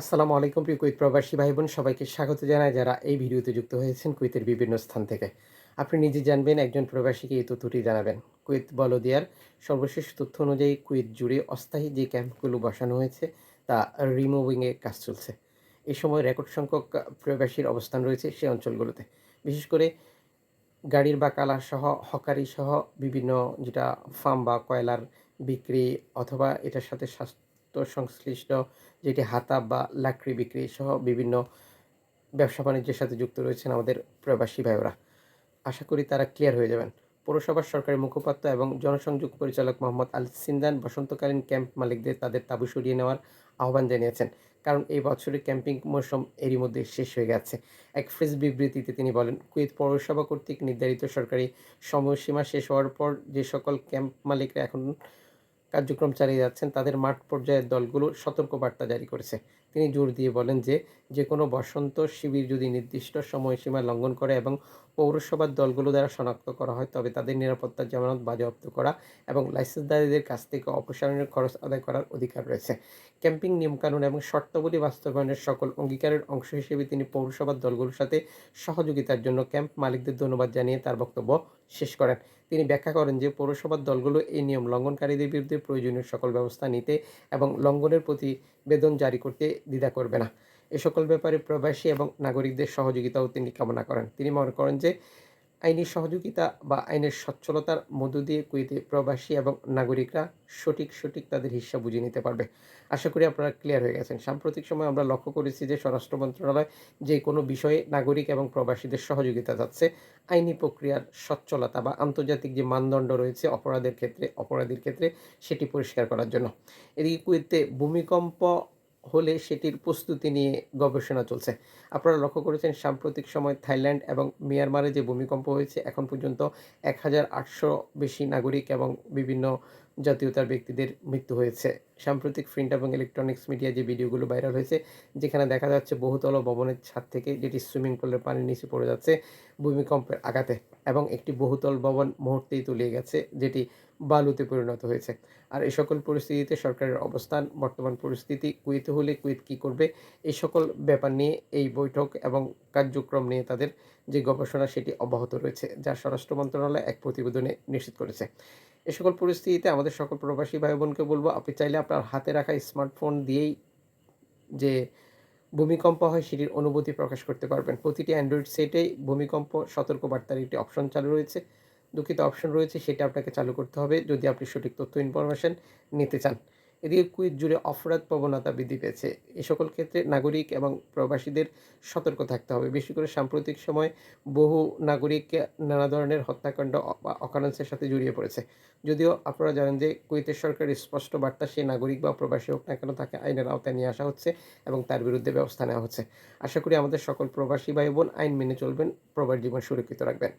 আসসালামু আলাইকুম প্রিয় কুইত প্রবাসী ভাই বোন সবাইকে স্বাগত জানাই যারা এই ভিডিওতে যুক্ত হয়েছেন কুইতের বিভিন্ন স্থান থেকে। আপনি নিজে জানবেন, একজন প্রবাসীকে এই তথ্যটি জানাবেন। কুইত বলদিয়ার সর্বশেষ তথ্য অনুযায়ী কুইত জুড়ে অস্থায়ী যে ক্যাম্পগুলো বসানো হয়েছে, তা রিমুভিংয়ে কাজ চলছে। এ সময় রেকর্ড সংখ্যক প্রবাসীর অবস্থান রয়েছে সে অঞ্চলগুলোতে। বিশেষ করে গাড়ির বা কালা সহ, হকারি সহ বিভিন্ন যেটা ফার্ম বা কয়লার বিক্রি অথবা এটার সাথে স্বাস্থ্য সংশ্লিষ্ট যেটি হাতা বা লাকড়ি বিক্রি সহ বিভিন্ন ব্যবসা বাণিজ্যের সাথে যুক্ত রয়েছেন আমাদের প্রবাসী ভাইয়েরা। আশা করি তারা ক্লিয়ার হয়ে যাবেন। পৌরসভার সরকারি মুখপাত্র এবং জনসংযোগ পরিচালক মোহাম্মদ আল সিন্দান বসন্তকালীন ক্যাম্প মালিকদের তাদের তাবু সরিয়ে নেওয়ার আহ্বান জানিয়েছেন। কারণ এই বছরের ক্যাম্পিং মৌসুম এরই মধ্যে শেষ হয়ে গেছে। এক ফ্রেস বিবৃতিতে তিনি বলেন, কুয়েত পৌরসভা কর্তৃক নির্ধারিত সরকারি সময়সীমা শেষ হওয়ার পর যে সকল ক্যাম্প মালিকরা এখন কার্যক্রম চালিয়ে যাচ্ছেন, তাদের মাঠ পর্যায়ের দলগুলো সতর্কবার্তা জারি করেছে। তিনি জোর দিয়ে বলেন যে যে কোনো বসন্ত শিবির যদি নির্দিষ্ট সময়সীমা লঙ্ঘন করে এবং পৌরসভার দলগুলো দ্বারা শনাক্ত করা হয়, তবে তাদের নিরাপত্তার জামানত বাজেয়াপ্ত করা এবং লাইসেন্সদারীদের কাছ থেকে অপসারণের খরচ আদায় করার অধিকার রয়েছে। ক্যাম্পিং নিয়মকানুন এবং শর্তাবলী বাস্তবায়নের সকল অঙ্গীকারের অংশ হিসেবে তিনি পৌরসভার দলগুলোর সাথে সহযোগিতার জন্য ক্যাম্প মালিকদের ধন্যবাদ জানিয়ে তার বক্তব্য শেষ করেন। তিনি ব্যাখ্যা করেন যে পৌরসভার দলগুলো এই নিয়ম লঙ্ঘনকারীদের বিরুদ্ধে প্রয়োজনীয় সকল ব্যবস্থা নিতে এবং লঙ্ঘনের প্রতিবেদন জারি করতে দ্বিধা করবে না। এ সকল ব্যাপারে প্রবাসী এবং নাগরিকদের সহযোগিতাও তিনি কামনা করেন। তিনি মনে করেন যে আইনি সহযোগিতা বা আইনের সচ্ছলতার মধ্য দিয়ে কুয়েতে প্রবাসী এবং নাগরিকরা সঠিক সঠিক তাদের হিসাব বুঝে নিতে পারবে। আশা করি আপনারা ক্লিয়ার হয়ে গেছেন। সাম্প্রতিক সময় আমরা লক্ষ্য করেছি যে স্বরাষ্ট্র মন্ত্রণালয় যে কোনো বিষয়ে নাগরিক এবং প্রবাসীদের সহযোগিতা যাচ্ছে আইনি প্রক্রিয়ার সচ্ছলতা বা আন্তর্জাতিক যে মানদণ্ড রয়েছে অপরাধের ক্ষেত্রে, অপরাধীর ক্ষেত্রে সেটি পরিষ্কার করার জন্য। এদিকে কুয়েতে ভূমিকম্প হলে সেটির প্রস্তুতি নিয়ে গবেষণা চলছে। আপনারা লক্ষ্য করেছেন, সাম্প্রতিক সময় থাইল্যান্ড এবং মিয়ানমারে যে ভূমিকম্প হয়েছে, এখন পর্যন্ত এক হাজার আটশো বেশি নাগরিক এবং বিভিন্ন জাতীয়তার ব্যক্তিদের মৃত্যু হয়েছে। সাম্প্রতিক প্রিন্ট এবং ইলেকট্রনিক্স মিডিয়া যে ভিডিওগুলো ভাইরাল হয়েছে, যেখানে দেখা যাচ্ছে বহুতল ভবনের ছাদ থেকে যেটি সুইমিং পুলের পানির নিচে পড়ে যাচ্ছে ভূমিকম্পের আঘাতে এবং একটি বহুতল ভবন মুহূর্তেই তলিয়ে গেছে, যেটি বালুতে পরিণত হয়েছে। আর এই সকল পরিস্থিতিতে সরকারের অবস্থান, বর্তমান পরিস্থিতি, কুয়েতে হলে কুয়েত কী করবে, এই সকল ব্যাপার নিয়ে এই বৈঠক এবং কার্যক্রম নিয়ে তাদের যে গবেষণা সেটি অব্যাহত রয়েছে, যা স্বরাষ্ট্র মন্ত্রণালয় এক প্রতিবেদনে নিশ্চিত করেছে। এ সকল পরিস্থিতিতে আমাদের সকল প্রবাসী ভাই বোনকে বলব, আপনি চাইলে আপনার হাতে রাখা স্মার্টফোন দিয়েই যে ভূমিকম্প হয় সেটির অনুভূতি প্রকাশ করতে পারবেন। প্রতিটি অ্যান্ড্রয়েড সেটেই ভূমিকম্প সতর্কবার্তার একটি অপশন চালু রয়েছে। দুঃখিত অপশন রয়েছে, সেটা আপনাকে চালু করতে হবে। যদি আপনি সঠিক তথ্য ইনফরমেশন নিতে চান এদিকে কুইত জুড়ে অপরাধ প্রবণতা বৃদ্ধি পেয়েছে। এ সকল ক্ষেত্রে নাগরিক এবং প্রবাসীদের সতর্ক থাকতে হবে। বেশি করে সাম্প্রতিক সময় বহু নাগরিক নানা ধরনের হত্যাকাণ্ড বা অকারেন্সের সাথে জড়িয়ে পড়েছে। যদিও আপনারা জানেন যে কুয়েতের সরকারের স্পষ্ট বার্তা, সে নাগরিক বা প্রবাসী হোক না কেন তাকে আইনের আওতায় নিয়ে আসা হচ্ছে এবং তার বিরুদ্ধে ব্যবস্থা নেওয়া হচ্ছে। আশা করি আমাদের সকল প্রবাসী ভাই বোন আইন মেনে চলবেন, প্রবাস জীবন সুরক্ষিত রাখবেন।